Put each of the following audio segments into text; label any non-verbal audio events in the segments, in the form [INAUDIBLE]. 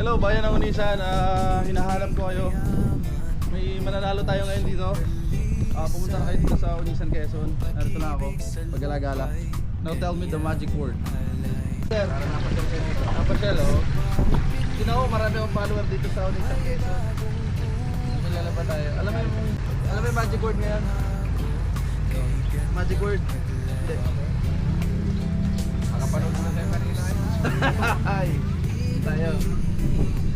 Hello, bayan ng Unisan. Ah, hinahanap ko kayo. May mananalo tayo ngayon dito. Ah, pumunta na kayo dito sa Unisan, Quezon. Narito lang ako. Pagala-gala. Now tell me the magic word. Sir, napasyal oh. Sino ako, marami akong follower dito sa Unisan, Quezon. Kilala pa tayo. Alam mo yung, alam mo yung magic word ngayon? Magic word? Hindi. Makapanood na tayo kanina. [LAUGHS] Ay, tayo.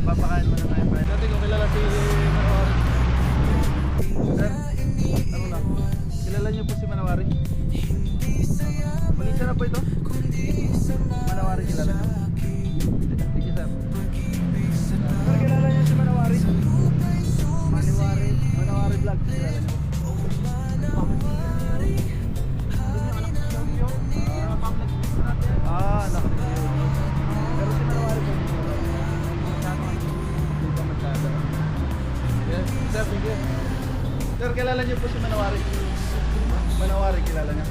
Papakain mo na pa. Dati ko kilala si Sir, kilala niyo po si Manawari? Manawari, kilala niyo?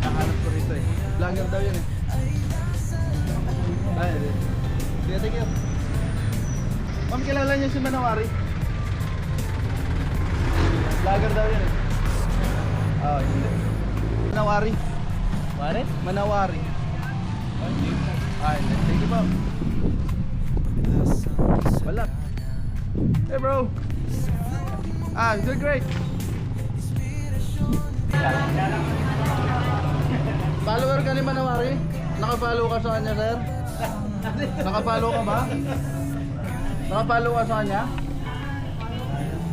Nakahanap ko rito eh. Vlogger daw yun eh. Ay, hindi. Sige, thank you. Ma'am, kilala niyo si Manawari? Vlogger daw yun eh. Ah, hindi. Manawari. Mare? Manawari. Ah, hindi. Thank you po. Wala. Hey bro. Ah, doing great. Follower ka ni Manawari? Naka-follow ka sa kanya, sir? Naka-follow ka ba? Naka-follow ka sa kanya?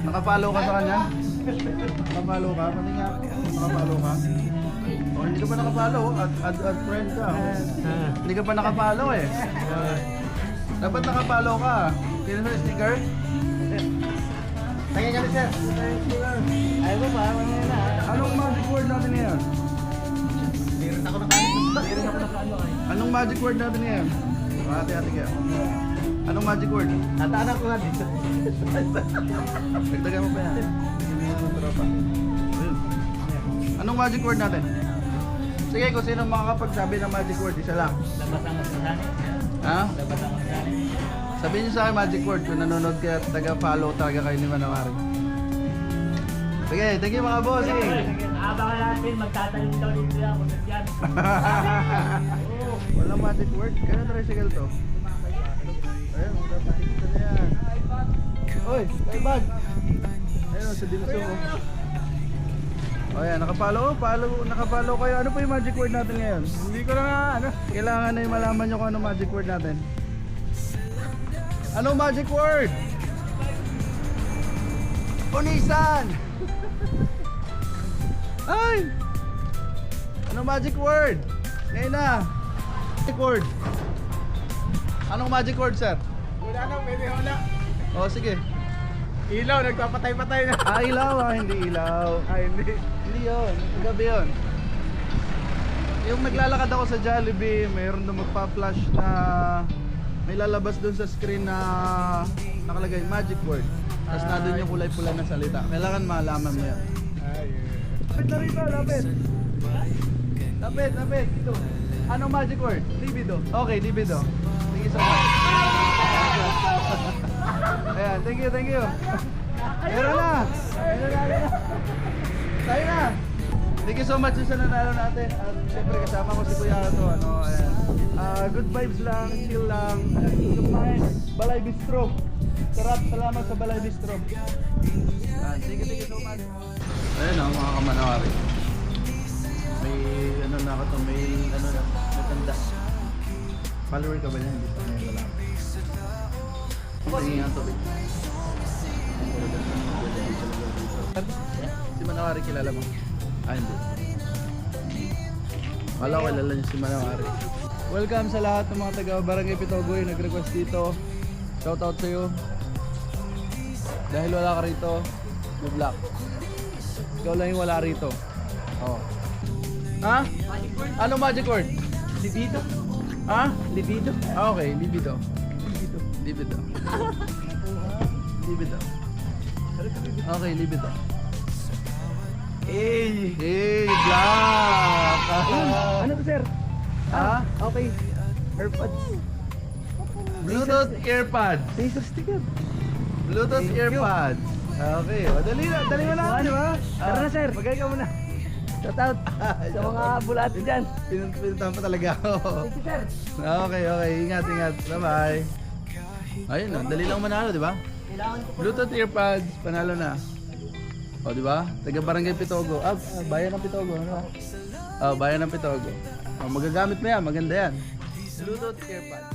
Naka-follow ka sa kanya? Naka-follow ka? Pati nga, naka-follow ka? O, hindi ka pa naka-follow. Add, add, add friend ka. Hindi ka pa naka-follow eh. Dapat naka-follow ka. Kailan sa sticker? Tingin kami sir. Ayaw mo pa, mamaya na. Anong magic word natin ngayon? Meron ako nakaano. Meron ako nakaano ay. Anong magic word natin ngayon? Ate-ate ka. Anong magic word? Nataanak ko nga dito. Dagdagan mo pa yan. Anong magic word natin? Sige, kung sino makakapagsabi ng magic word, isa lang. Labas ang masasahan. Ha? Labas ang masasahan. Sabihin niyo sa akin magic word kung nanonood kayo at taga-follow talaga kayo ni Manawari. Sige, thank you mga boss. Sige. Abangan natin, magtatalim daw dito yan. Kung nandiyan. [LAUGHS] Walang magic word. Kaya tricycle to. Ayun, dapat dito na yan. Oy, kay bag. Ayun, sa dinuso mo. O yan, nakapalo. Follow, nakapalo kayo. Ano po yung magic word natin ngayon? Hindi ko na nga, ano. Kailangan na yung malaman nyo kung ano magic word natin. Anong magic word? Unisan! Ay! Anong magic word? Ngayon na. Magic word. Anong magic word, sir? Wala na, pwede wala. O, sige. Ilaw, nagpapatay-patay na. Ah, ilaw ah, hindi ilaw. Ay, [LAUGHS] hindi. Hindi yun. Gabi yun. Yung naglalakad ako sa Jollibee, mayroon doon magpa-flash na may lalabas doon sa screen na nakalagay magic word. Tapos na doon yung kulay pula na salita. Kailangan malaman mo yan. Lapit na rito, lapit. Lapit, lapit. Dito. Anong magic word? Libido. Okay, libido. Thank you so much. [LAUGHS] Ayan, thank you, thank you. Meron na, meron na. Tayo na. Thank you so much sa nanalo natin. At syempre kasama ko si Kuya Ato. Ano, ayan. Ah, good vibes lang, chill lang. Kumain. Balay Bistro. Sarap, salamat sa Balay Bistro. Ayan, thank you, thank you so much. Ayun o, mga kamanawari. May ano na ako to, may ano na, matanda. Follower ka ba niya? Hindi pa ngayon wala. Tingin nga tubig. Si Manawari kilala mo? Ah, hindi. Wala ko kilala niyo si Manawari. Welcome sa lahat ng mga taga Barangay Pitogoy nag-request dito. Shoutout sa iyo. Dahil wala ka rito, mag-block. Ikaw lang yung wala rito. Oo. Ha? Ano magic word? Libido. Ha? Libido. Ah, okay, libido. Libido. Libido. libido. Okay, libido. Eh. Hey, black! Ano to, sir? Ha? Okay. Airpods. Bluetooth earpods. Laser sticker. Bluetooth Thank you. earpods. Okay, o, dali na, dali mo na, di ba? Tara na sir, magay ka muna. Shout out [LAUGHS] sa mga bulati dyan. Pinun- Pinuntahan pa talaga ako. Thank you sir. Okay, okay. Ingat, ingat. Bye-bye. Ayun na, dali lang manalo, di ba? Bluetooth earpods, panalo na. O, di ba? Taga Barangay Pitogo. Ah, bayan ng Pitogo, ano ba? Ah, bayan ng Pitogo. Oh, magagamit mo yan, maganda yan. Bluetooth earpods.